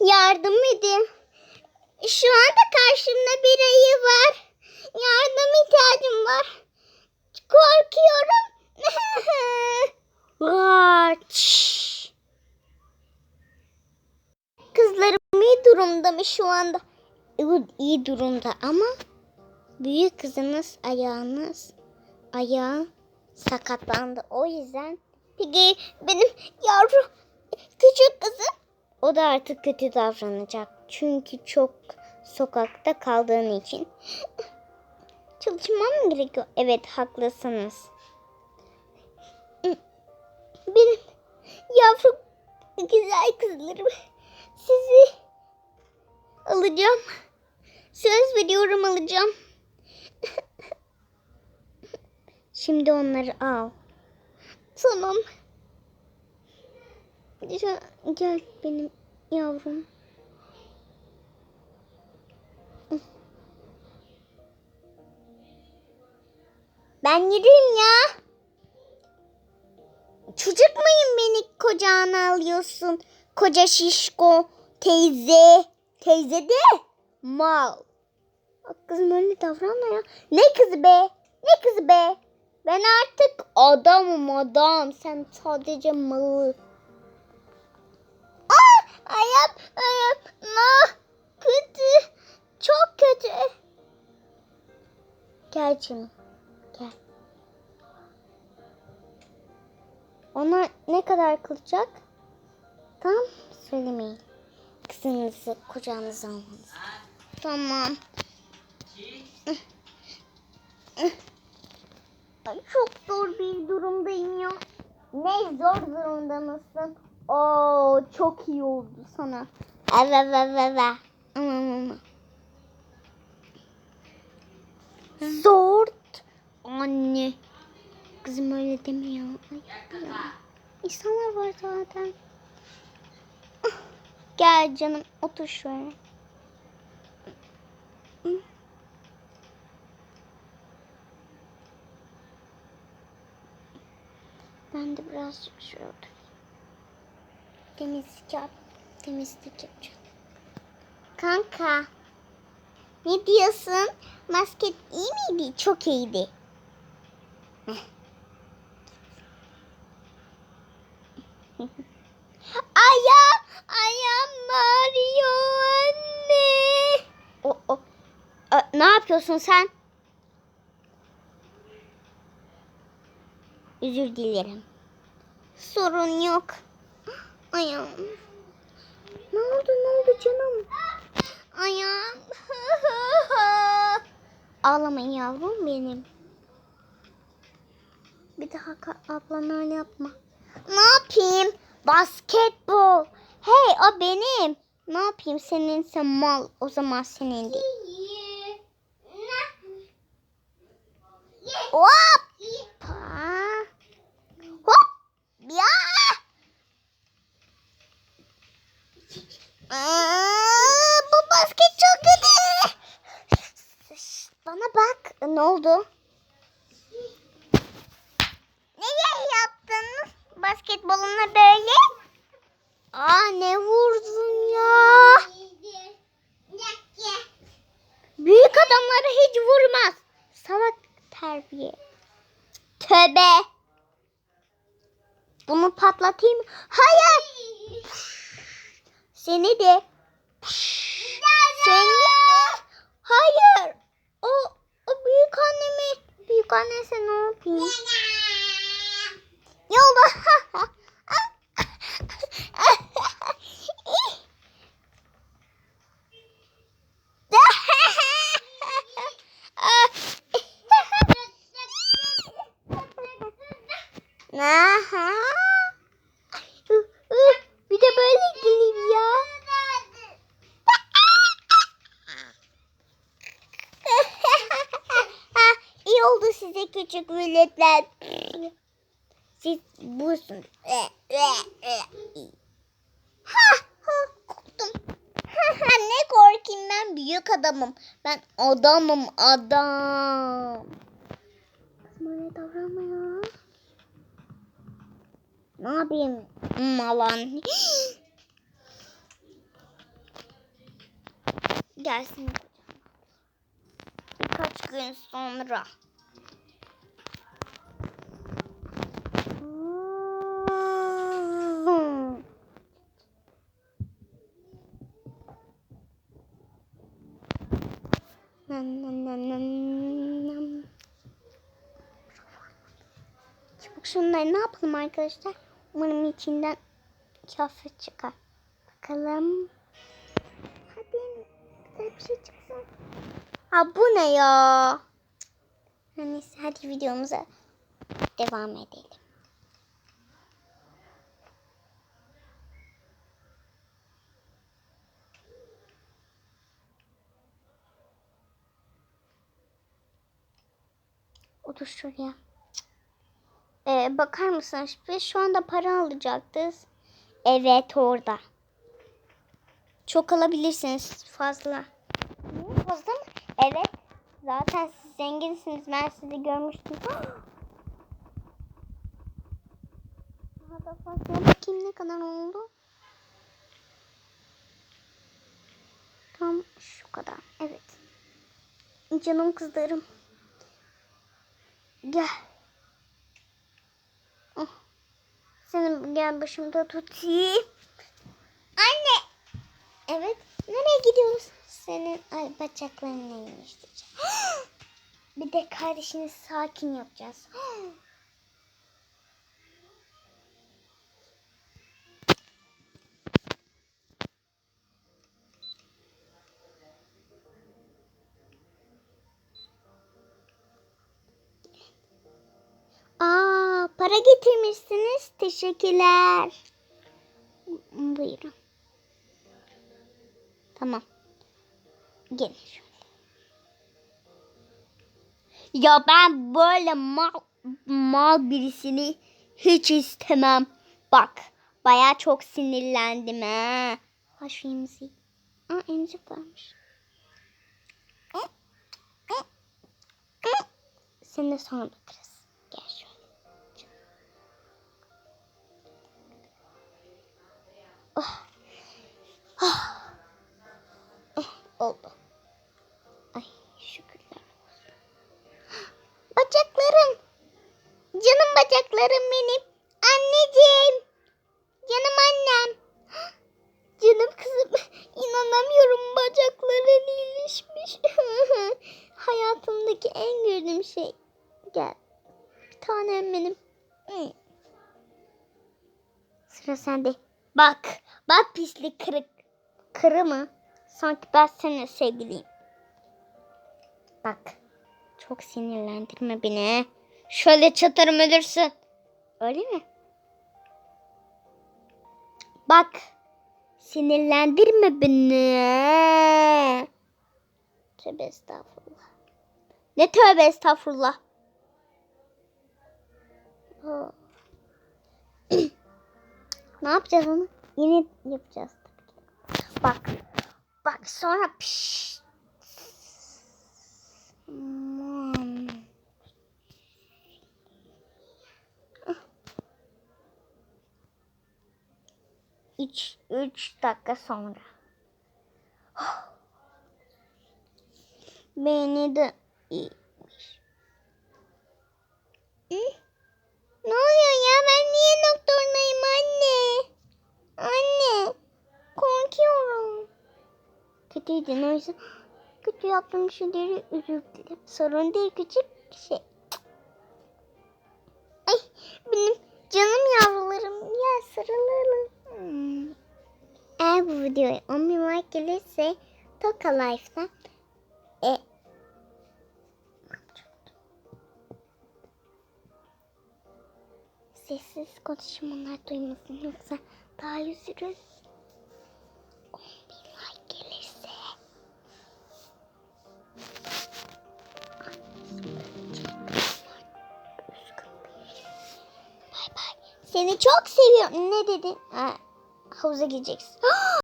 Yardım edin. Şu anda karşımda bir ayı var. Yardım ihtiyacım var. Korkuyorum. Kızlarım iyi durumda mı şu anda? İyi durumda ama büyük kızınız ayağınız ayağı sakatlandı. O yüzden peki benim yavru küçük kızım o da artık kötü davranacak. Çünkü çok sokakta kaldığın için. Çalışmam mı gerekiyor? Evet haklısınız. Benim yavru güzel kızlarım sizi alacağım. Söz veriyorum alacağım. Şimdi onları al. Tamam. Gel, benim yavrum. Ben yürüyeyim ya. Çocuk muyum beni kocağına alıyorsun? Koca şişko teyze. Teyze de mal. Kızım öyle davranma ya. Ne kızı be? Ne kızı be? Ben artık adamım adam. Sen sadece malı. Ayağım, ayağım. Ah, kötü. Çok kötü. Gel canım. Gel. Ona ne kadar kılacak? Tamam söylemeyin. Kızınızı kucağınıza almanız. Tamam. Ay, çok zor bir durumdayım ya. Ne zor durumda mısın? Oo çok iyi oldu sana. Evet evet evet. Aman, aman. Zor. Anne. Kızım öyle deme ya. Ay, ya. İnsanlar var zaten. Gel canım otur şöyle. Ben de birazcık şuraya oturayım. Temizlik yap. Temizlik yapacağım. Kanka. Ne diyorsun? Masket iyi miydi? Çok iyiydi. Ayağım, ayağım ağrıyor anne. O, o. Aa, ne yapıyorsun sen? Özür dilerim. Sorun yok. Ayağım. Ne oldu ne oldu canım? Ayağım. Ağlamayın yavrum benim. Bir daha ablan öyle yapma. Ne yapayım? Basketbol. Hey o benim. Ne yapayım senin sen mal o zaman senin değil. Hop. Pa. Hop. Ya. Aa, bu basket çok kötü. Bana bak. Ne oldu? Neye yaptın basketboluna böyle? Aa ne vurdun ya? Büyük adamları hiç vurmaz. Salak terbiye. Töbe. Bunu patlatayım. Hayır. Seni de. Seni de. Hayır. O büyük annemi. Büyük annesi ne yapayım? Yolda. Aha. Bir de böyle güleyim ya. İyi oldu size küçük milletler. Siz busun. Ha, ha, korktum. ne korkayım ben büyük adamım. Ben adamım adam. Böyle davranma ya. Ne yapayım malan? gelsin. Birkaç gün sonra. Nam nam nam nam nam. Çabuk şunları ne yapalım arkadaşlar? Umarım içinden kıyafet çıkar. Bakalım. Hadi güzel bir şey çıksın. Ha bu ne ya? Neyse hadi videomuza devam edelim. Şuraya. Ee, bakar mısınız? Biz şu anda para alacaktız. Evet orada. Çok alabilirsiniz fazla. Fazla mı? Evet. Zaten siz zenginsiniz. Ben sizi görmüştüm. Daha da fazla. Bakayım ne kadar oldu. Tam şu kadar. Evet. Canım kızlarım. Gel. Oh. Seni gel başımda tutayım. Anne. Evet. Nereye gidiyoruz? Senin ay bacaklarını iyileştireceğim. Bir de kardeşini sakin yapacağız. para getirmişsiniz. Teşekkürler. Buyurun. Tamam. Gelin şöyle. Ya ben böyle mal, mal birisini hiç istemem. Bak baya çok sinirlendim ha. Ha şu emziği. Aa emzik varmış. Seni de sonra bakarız. Bacaklarım benim. Anneciğim. Canım annem. Canım kızım. İnanamıyorum bacakların iyileşmiş. Hayatımdaki en gördüğüm şey. Gel. Bir tanem benim. Hı. Sıra sende. Bak. Bak pislik kırık. Kırı mı? Sanki ben seninle sevgiliyim. Bak. Çok sinirlendirme beni. Şöyle çatarım ölürsün. Öyle mi? Bak. Sinirlendirme beni. Tövbe estağfurullah. Ne tövbe estağfurullah. ne yapacağız onu? Yeni yapacağız. Bak. Bak sonra pişt. Hmm. 3 3 dakika sonra. Beni de iyiymiş. Ne oluyor ya? Ben niye doktorundayım anne? Anne. Korkuyorum. Kötüydün oysa. Kötü yaptığım şeyleri özür dilerim. Sorun değil küçük şey. Videoya 10 bin like gelirse Toka Life'da e, sessiz konuşayım onlar duymasın yoksa daha üzülürüz. 10 bin. Seni çok seviyorum. Ne dedin? Ha, havuza gideceksin.